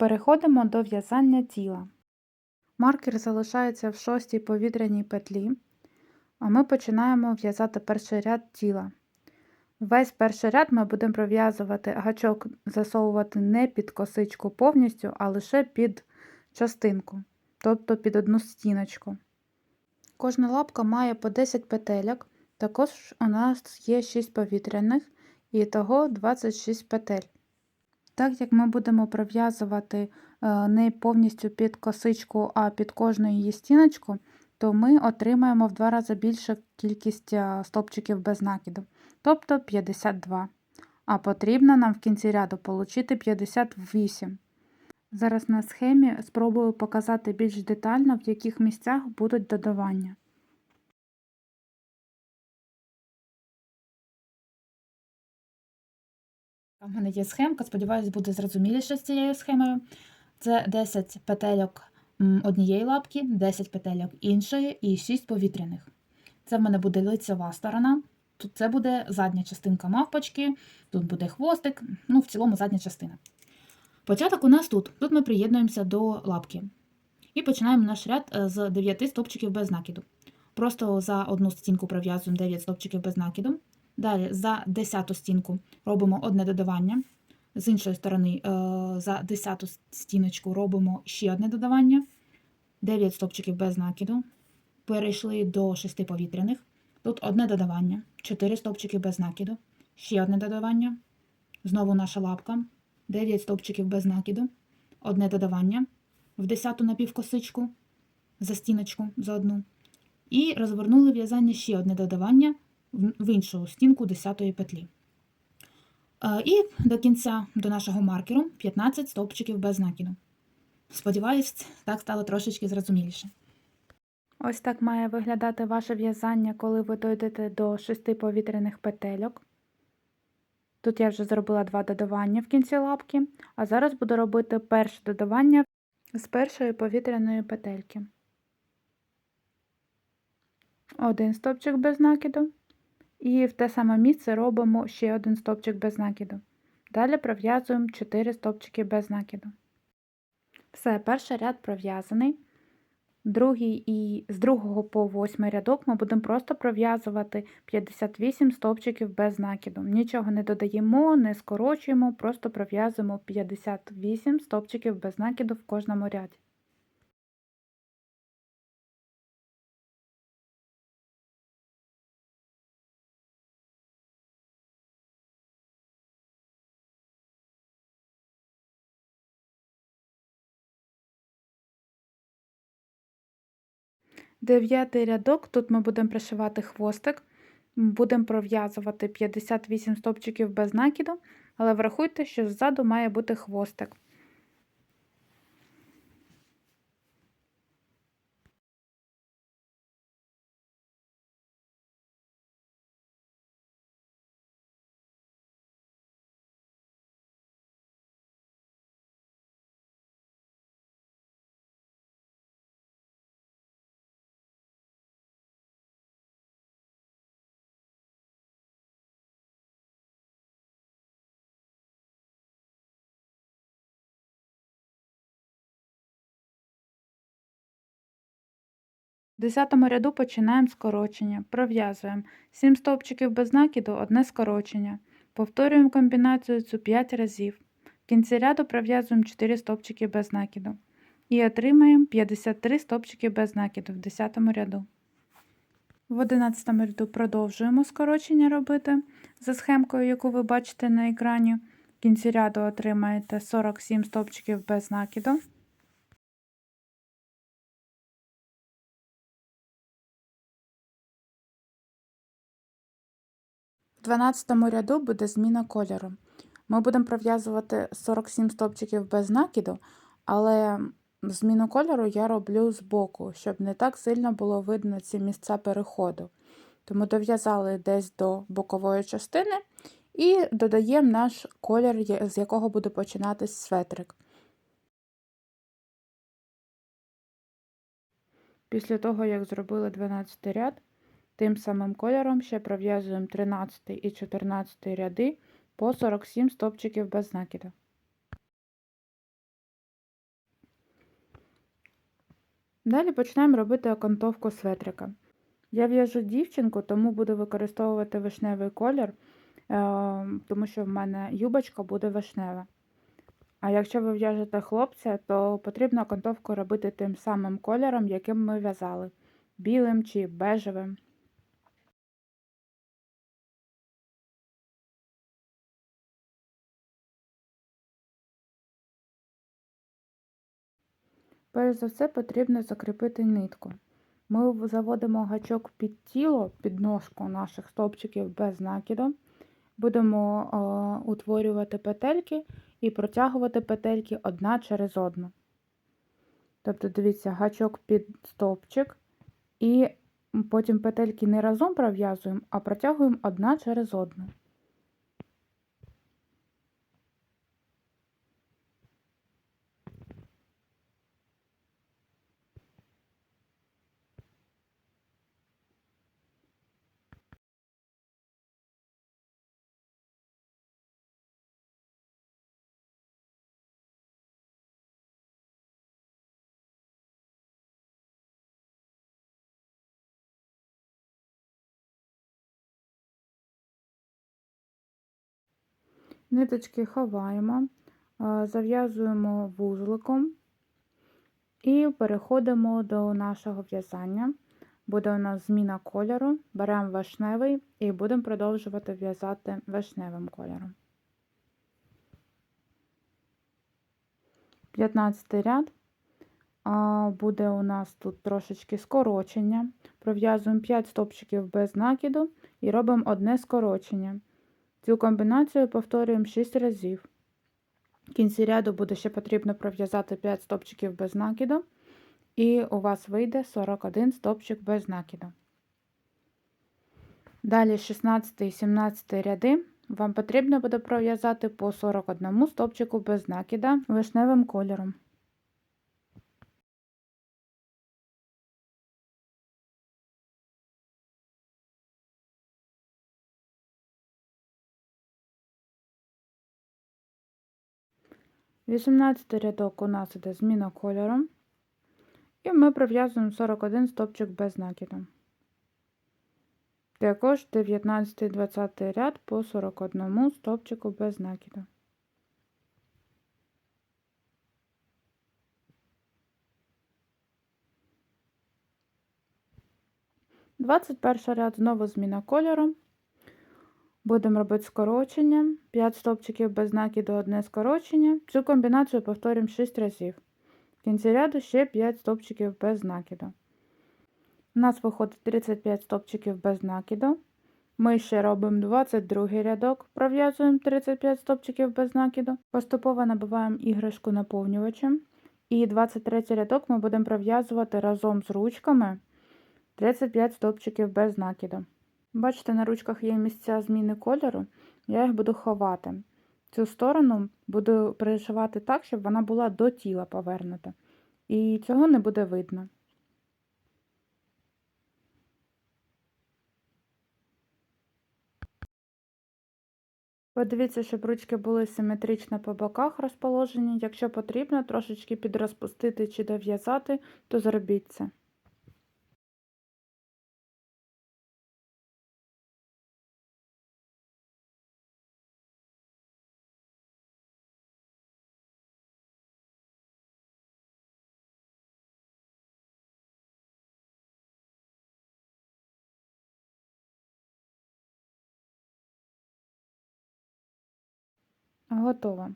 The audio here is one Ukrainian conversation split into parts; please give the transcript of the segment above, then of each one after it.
Переходимо до в'язання тіла. Маркер залишається в шостій повітряній петлі, а ми починаємо в'язати перший ряд тіла. Весь перший ряд ми будемо пров'язувати гачок, засовувати не під косичку повністю, а лише під частинку, тобто під одну стіночку. Кожна лапка має по 10 петельок, також у нас є 6 повітряних і того 26 петель. Так як ми будемо пров'язувати е, не повністю під косичку, а під кожну її стіночку, то ми отримаємо в два рази більшу кількість е, стопчиків без накиду, тобто 52. А потрібно нам в кінці ряду отримати 58. Зараз на схемі спробую показати більш детально, в яких місцях будуть додавання. У мене є схемка, сподіваюся, буде зрозуміліше з цією схемою. Це 10 петельок однієї лапки, 10 петельок іншої і 6 повітряних. Це в мене буде лицева сторона. Тут це буде задня частинка мавпочки, тут буде хвостик, ну, в цілому задня частина. Початок у нас тут. Тут ми приєднуємося до лапки. І починаємо наш ряд е, з 9 стовпчиків без накиду. Просто за одну стінку пров'язуємо 9 стовпчиків без накиду. Далі за 10 стінку робимо одне додавання. З іншої сторони, е, за 10 стіночку робимо ще одне додавання. 9 стовпчиків без накиду. Перейшли до 6 повітряних. Тут одне додавання, 4 стовпчики без накиду, ще одне додавання. Знову наша лапка. 9 стовпчиків без накиду, одне додавання в 10 напівкосичку за стіночку за одну. І розвернули в'язання ще одне додавання в іншу стінку 10 петлі. І до кінця до нашого маркеру 15 стовпчиків без накиду. Сподіваюсь, так стало трошечки зрозуміліше. Ось так має виглядати ваше в'язання, коли ви дойдете до шести повітряних петельок. Тут я вже зробила два додавання в кінці лапки, а зараз буду робити перше додавання з першої повітряної петельки. Один стовпчик без накиду. І в те саме місце робимо ще один стовпчик без накиду. Далі пров'язуємо 4 стовпчики без накиду. Все, перший ряд пров'язаний. Другий і з другого по восьмий рядок ми будемо просто пров'язувати 58 стовпчиків без накиду. Нічого не додаємо, не скорочуємо, просто пров'язуємо 58 стовпчиків без накиду в кожному ряді. Дев'ятий рядок, тут ми будемо пришивати хвостик, будемо пров'язувати 58 стопчиків без накиду, але врахуйте, що ззаду має бути хвостик. В 10 ряду починаємо скорочення. Пров'язуємо 7 стовпчиків без накиду, одне скорочення. Повторюємо комбінацію цю 5 разів. В кінці ряду пров'язуємо 4 стовпчики без накиду. І отримаємо 53 стовпчики без накиду в 10 ряду. В 11 ряду продовжуємо скорочення робити за схемкою, яку ви бачите на екрані. В кінці ряду отримаєте 47 стовпчиків без накиду. В 12 ряду буде зміна кольору. Ми будемо пров'язувати 47 стовпчиків без накиду, але зміну кольору я роблю збоку, щоб не так сильно було видно ці місця переходу. Тому дов'язали десь до бокової частини і додаємо наш колір, з якого буде починатись светрик. Після того, як зробили 12 ряд, Тим самим кольором ще пров'язуємо 13 і 14 ряди по 47 стопчиків без накиду. Далі почнемо робити окантовку светрика. Я в'яжу дівчинку, тому буду використовувати вишневий колір, е, тому що в мене юбочка буде вишнева. А якщо ви в'яжете хлопця, то потрібно окантовку робити тим самим кольором, яким ми в'язали білим чи бежевим. Перш за все потрібно закріпити нитку. Ми заводимо гачок під тіло, під ножку наших стовпчиків без накиду. Будемо е, утворювати петельки і протягувати петельки одна через одну. Тобто, дивіться, гачок під стовпчик, і потім петельки не разом пров'язуємо, а протягуємо одна через одну. Ниточки ховаємо, е, зав'язуємо вузликом і переходимо до нашого в'язання. Буде у нас зміна кольору, беремо вишневий і будемо продовжувати в'язати вишневим кольором. 15 ряд. Буде у нас тут трошечки скорочення. Пров'язуємо 5 стопчиків без накиду і робимо одне скорочення. Цю комбінацію повторюємо 6 разів. В кінці ряду буде ще потрібно пров'язати 5 стопчиків без накиду, і у вас вийде 41 стопчик без накиду. Далі 16 і 17 ряди вам потрібно буде пров'язати по 41 стопчику без накида вишневим кольором. Вісімнадцятий рядок у нас іде зміна кольору. І ми пров'язуємо 41 стопчик без накиду. Також 19-20 ряд по 41 стопчику без накиду. Двадцять перший ряд знову зміна кольору. Будемо робити скорочення. 5 стопчиків без накиду, одне скорочення. Цю комбінацію повторюємо 6 разів. В кінці ряду ще 5 стопчиків без накиду. У нас виходить 35 стопчиків без накиду. Ми ще робимо 22 рядок, пров'язуємо 35 стопчиків без накиду. Поступово набиваємо іграшку наповнювачем. І 23 рядок ми будемо пров'язувати разом з ручками 35 стопчиків без накиду. Бачите, на ручках є місця зміни кольору, я їх буду ховати. Цю сторону буду пришивати так, щоб вона була до тіла повернута. І цього не буде видно. Подивіться, щоб ручки були симетрично по боках розположені. Якщо потрібно трошечки підрозпустити чи дов'язати, то зробіть це. Готово.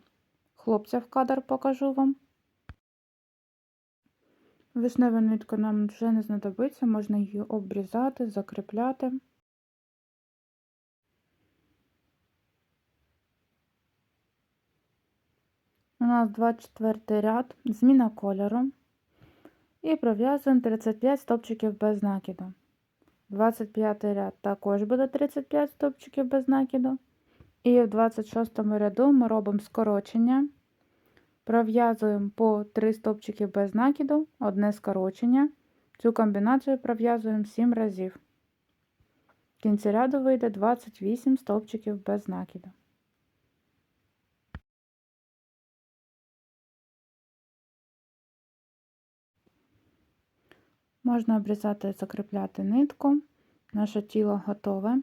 Хлопця в кадр покажу вам. Вишнева нитка нам вже не знадобиться, можна її обрізати, закріпляти. У нас 24 ряд, зміна кольору. І пров'язуємо 35 стопчиків без накиду. 25 ряд також буде 35 стопчиків без накиду. І в 26 ряду ми робимо скорочення. Пров'язуємо по 3 стопчики без накиду, одне скорочення. Цю комбінацію пров'язуємо 7 разів. В кінці ряду вийде 28 стовпчиків без накиду. Можна обрізати і закріпляти нитку. Наше тіло готове.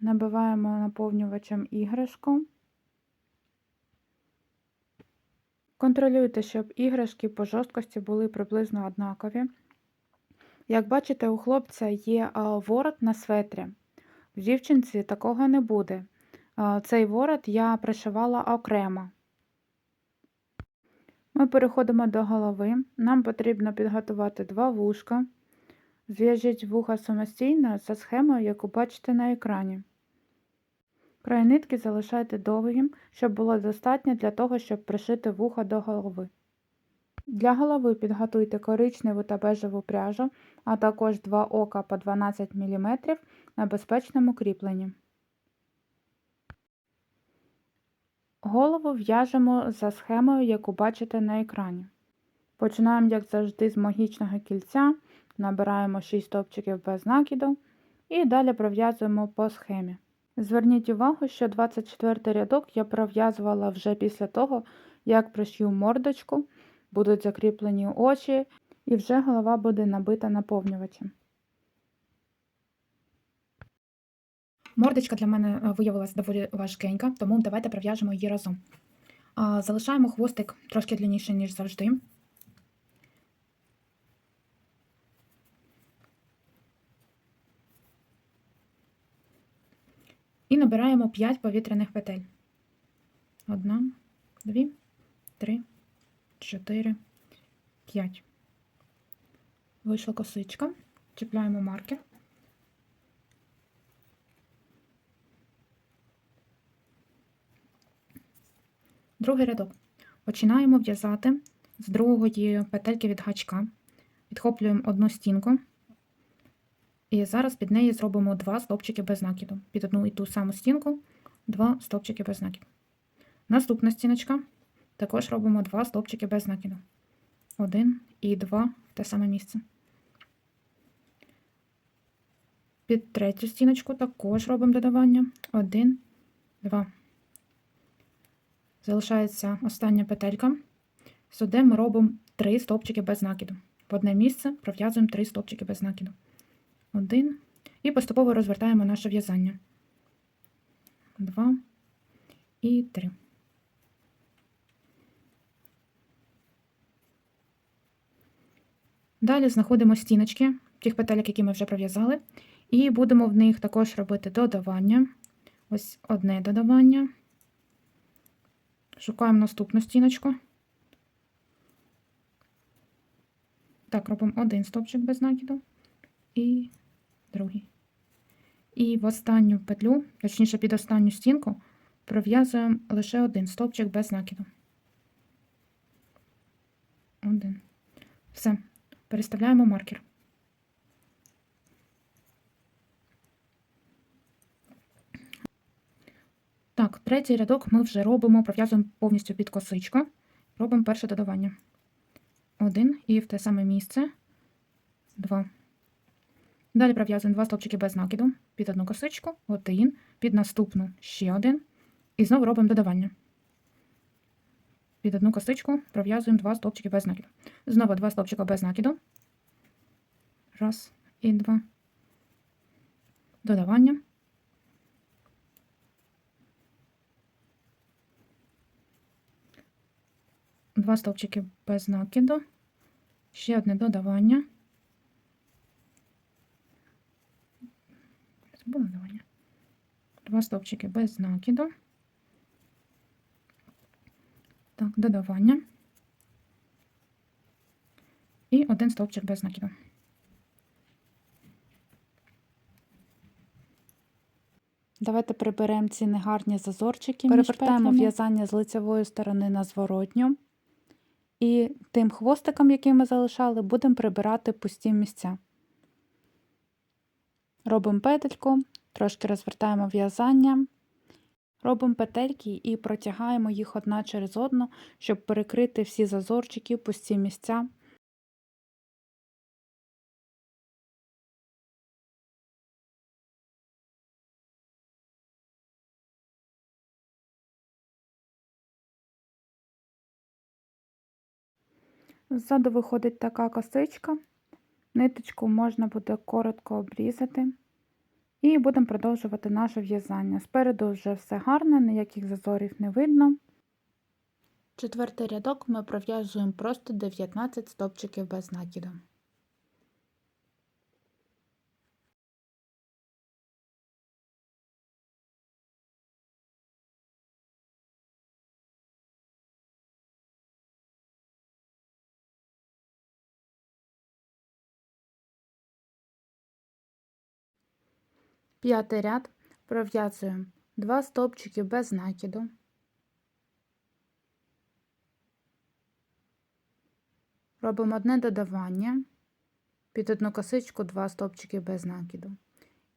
Набиваємо наповнювачем іграшку. Контролюйте, щоб іграшки по жорсткості були приблизно однакові. Як бачите, у хлопця є ворот на светрі. В дівчинці такого не буде. Цей ворот я пришивала окремо. Ми переходимо до голови. Нам потрібно підготувати два вушка. Зв'яжіть вуха самостійно за схемою, яку бачите на екрані. Край нитки залишайте довгим, щоб було достатньо для того, щоб пришити вухо до голови. Для голови підготуйте коричневу та бежеву пряжу, а також два ока по 12 мм на безпечному кріпленні. Голову в'яжемо за схемою, яку бачите на екрані. Починаємо, як завжди, з магічного кільця, набираємо 6 стовпчиків без накиду і далі пров'язуємо по схемі. Зверніть увагу, що 24 рядок я пров'язувала вже після того, як пришью мордочку, будуть закріплені очі, і вже голова буде набита наповнювачем. Мордочка для мене е, виявилася доволі важкенька, тому давайте пров'яжемо її разом. Залишаємо хвостик трошки длинніший, ніж завжди. Набираємо 5 повітряних петель. Одна, дві, три, чотири, п'ять. Вийшла косичка. Чіпляємо маркер. Другий рядок. Починаємо в'язати з другої петельки від гачка. Відхоплюємо одну стінку. І зараз під неї зробимо два стовпчики без накиду. Під одну і ту саму стінку два стовпчики без накиду. Наступна стіночка. Також робимо два стовпчики без накиду. Один і два в те саме місце. Під третю стіночку також робимо додавання. Один, два. Залишається остання петелька. Сюди ми робимо 3 стовпчики без накиду. В одне місце пров'язуємо 3 стовпчики без накиду. Один. І поступово розвертаємо наше в'язання. Два і три. Далі знаходимо стіночки тих петелек, які ми вже пров'язали, і будемо в них також робити додавання. Ось одне додавання. Шукаємо наступну стіночку. Так, робимо один стовпчик без накиду і другий. І в останню петлю, точніше під останню стінку, пров'язуємо лише один стовпчик без накиду. Один. Все. Переставляємо маркер. Так, третій рядок ми вже робимо, пров'язуємо повністю під косичку. Робимо перше додавання. Один і в те саме місце. Два. Далі пров'язуємо два стовпчики без накиду. Під одну косичку, один, під наступну ще один. І знову робимо додавання. Під одну косичку пров'язуємо два стовпчики без накиду. Знову два стовпчика без накиду. Раз і два. Додавання. Два стовпчики без накиду. Ще одне додавання. Додавання. Два стовпчики без накиду. Так, додавання. І один стовпчик без накиду. Давайте приберемо ці негарні зазорчики. Перевертаємо в'язання з лицевої сторони на зворотню. І тим хвостиком, який ми залишали, будемо прибирати пусті місця. Робимо петельку, трошки розвертаємо в'язання, робимо петельки і протягаємо їх одна через одну, щоб перекрити всі зазорчики, пусті місця. Ззаду виходить така косичка. Ниточку можна буде коротко обрізати. І будемо продовжувати наше в'язання. Спереду вже все гарно, ніяких зазорів не видно. Четвертий рядок ми пров'язуємо просто 19 стовпчиків без накиду. П'ятий ряд пров'язуємо 2 стовпчики без накиду. Робимо одне додавання, під одну косичку 2 стовпчики без накиду.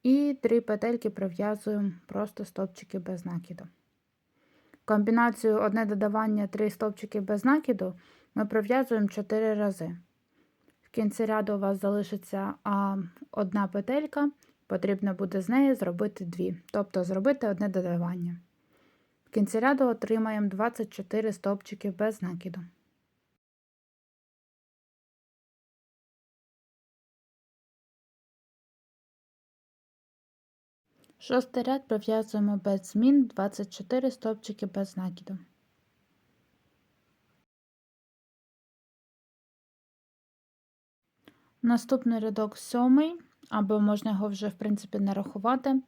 І 3 петельки пров'язуємо просто стовпчики без накиду. Комбінацію одне додавання 3 стовпчики без накиду ми пров'язуємо 4 рази. В кінці ряду у вас залишиться одна петелька, потрібно буде з неї зробити дві, тобто зробити одне додавання. В кінці ряду отримаємо 24 стовпчики без накиду. Шостий ряд пров'язуємо без змін 24 стовпчики без накиду. Наступний рядок сьомий, або можна його вже в принципі не рахувати.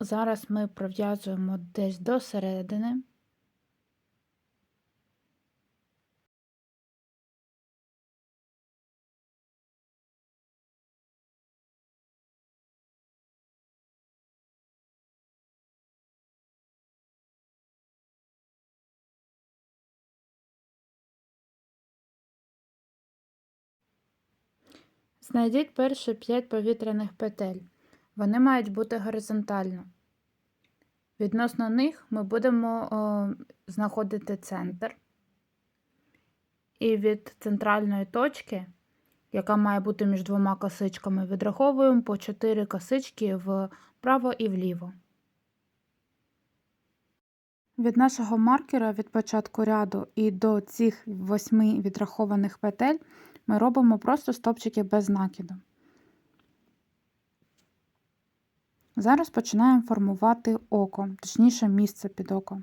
Зараз ми пров'язуємо десь до середини. Знайдіть перші 5 повітряних петель. Вони мають бути горизонтально. Відносно них ми будемо о, знаходити центр. І від центральної точки, яка має бути між двома косичками, відраховуємо по 4 косички вправо і вліво. Від нашого маркера від початку ряду і до цих 8 відрахованих петель ми робимо просто стопчики без накиду. Зараз починаємо формувати око, точніше місце під око.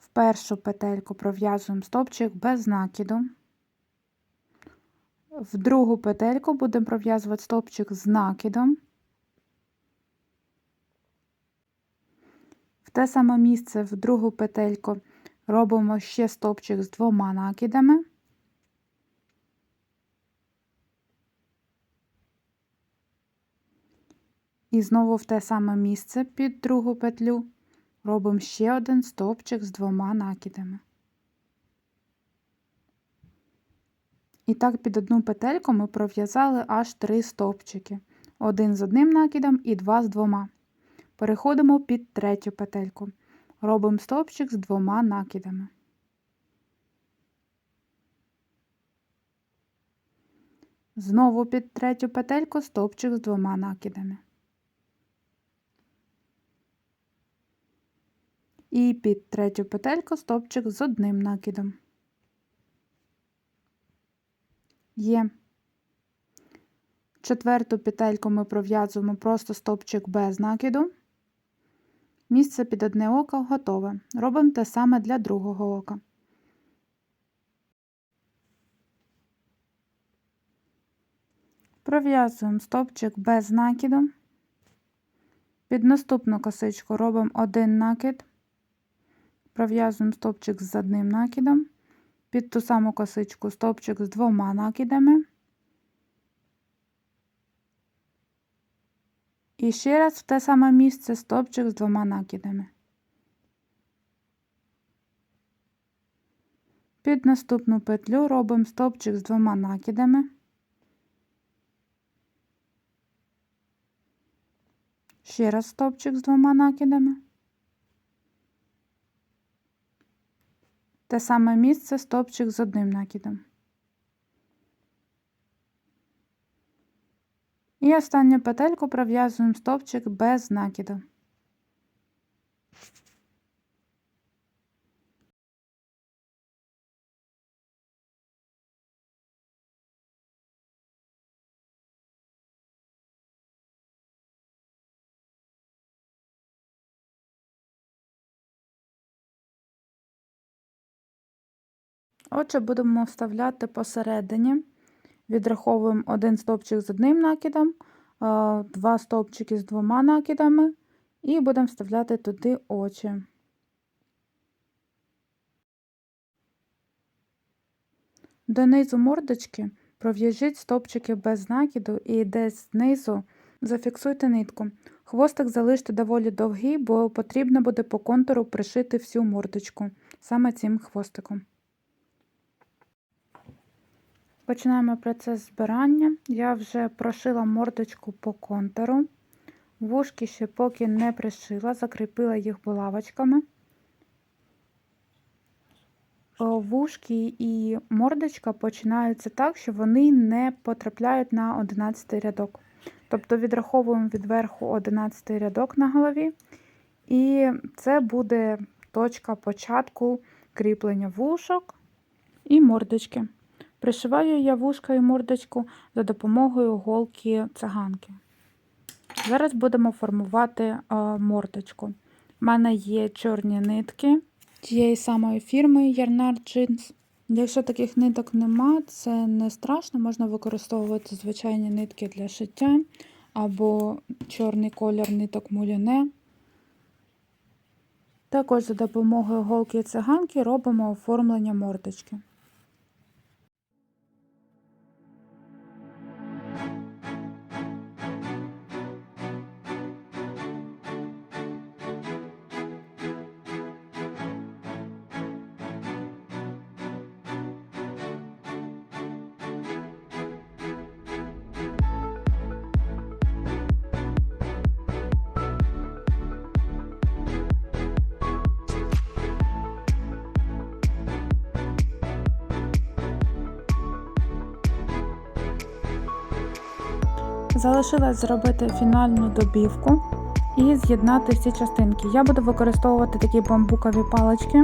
В першу петельку пров'язуємо стопчик без накиду. В другу петельку будемо пров'язувати стопчик з накидом. В те саме місце в другу петельку робимо ще стопчик з двома накидами. І знову в те саме місце під другу петлю робимо ще один стовпчик з двома накидами. І так під одну петельку ми пров'язали аж три стовпчики. Один з одним накидом і два з двома. Переходимо під третю петельку. Робимо стовпчик з двома накидами. Знову під третю петельку стовпчик з двома накидами. І під третю петельку стовпчик з одним накидом. Є. Четверту петельку ми пров'язуємо просто стовпчик без накиду. Місце під одне око готове. Робимо те саме для другого ока. Пров'язуємо стовпчик без накиду. Під наступну косичку робимо один накид пров'язуємо стовпчик з одним накидом, під ту саму косичку стовпчик з двома накидами. І ще раз в те саме місце стовпчик з двома накидами. Під наступну петлю робимо стовпчик з двома накидами. Ще раз стовпчик з двома накидами. Те саме місце стовпчик з одним накидом. І останню петельку пров'язуємо стовпчик без накиду. Отже, будемо вставляти посередині. Відраховуємо один стовпчик з одним накидом, два стовпчики з двома накидами, і будемо вставляти туди очі. Донизу мордочки пров'яжіть стовпчики без накиду і десь знизу зафіксуйте нитку. Хвостик залиште доволі довгий, бо потрібно буде по контуру пришити всю мордочку саме цим хвостиком. Починаємо процес збирання. Я вже прошила мордочку по контуру. Вушки ще поки не пришила, закріпила їх булавочками. Вушки і мордочка починаються так, що вони не потрапляють на 11 рядок. Тобто відраховуємо від верху 11 рядок на голові, і це буде точка початку кріплення вушок і мордочки. Пришиваю я вушка і мордочку за допомогою голки циганки. Зараз будемо формувати е, мордочку. У мене є чорні нитки тієї самої фірми Yarnard Jeans. Якщо таких ниток нема, це не страшно, можна використовувати звичайні нитки для шиття або чорний колір ниток муліне. Також за допомогою голки і циганки робимо оформлення мордочки. Залишилось зробити фінальну добівку і з'єднати всі частинки. Я буду використовувати такі бамбукові палички.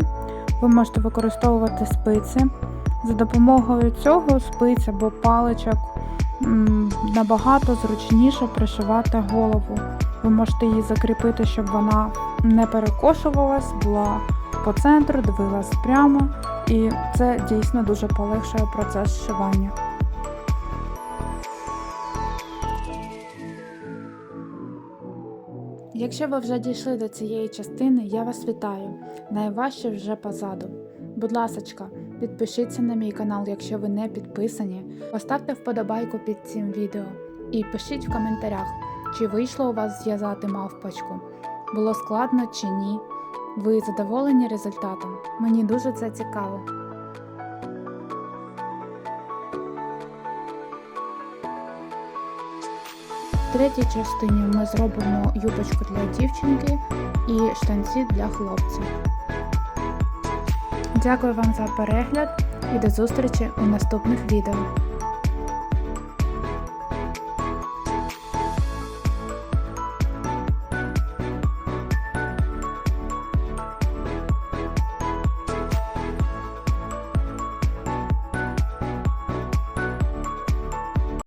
Ви можете використовувати спиці. За допомогою цього спиць або паличок набагато зручніше пришивати голову. Ви можете її закріпити, щоб вона не перекошувалась, була по центру, дивилась прямо, і це дійсно дуже полегшує процес зшивання. Якщо ви вже дійшли до цієї частини, я вас вітаю. Найважче вже позаду. Будь ласочка, підпишіться на мій канал, якщо ви не підписані. Поставте вподобайку під цим відео і пишіть в коментарях, чи вийшло у вас зв'язати мавпочку. Було складно чи ні. Ви задоволені результатом? Мені дуже це цікаво. Третій частині ми зробимо юбочку для дівчинки і штанці для хлопців. Дякую вам за перегляд і до зустрічі у наступних відео.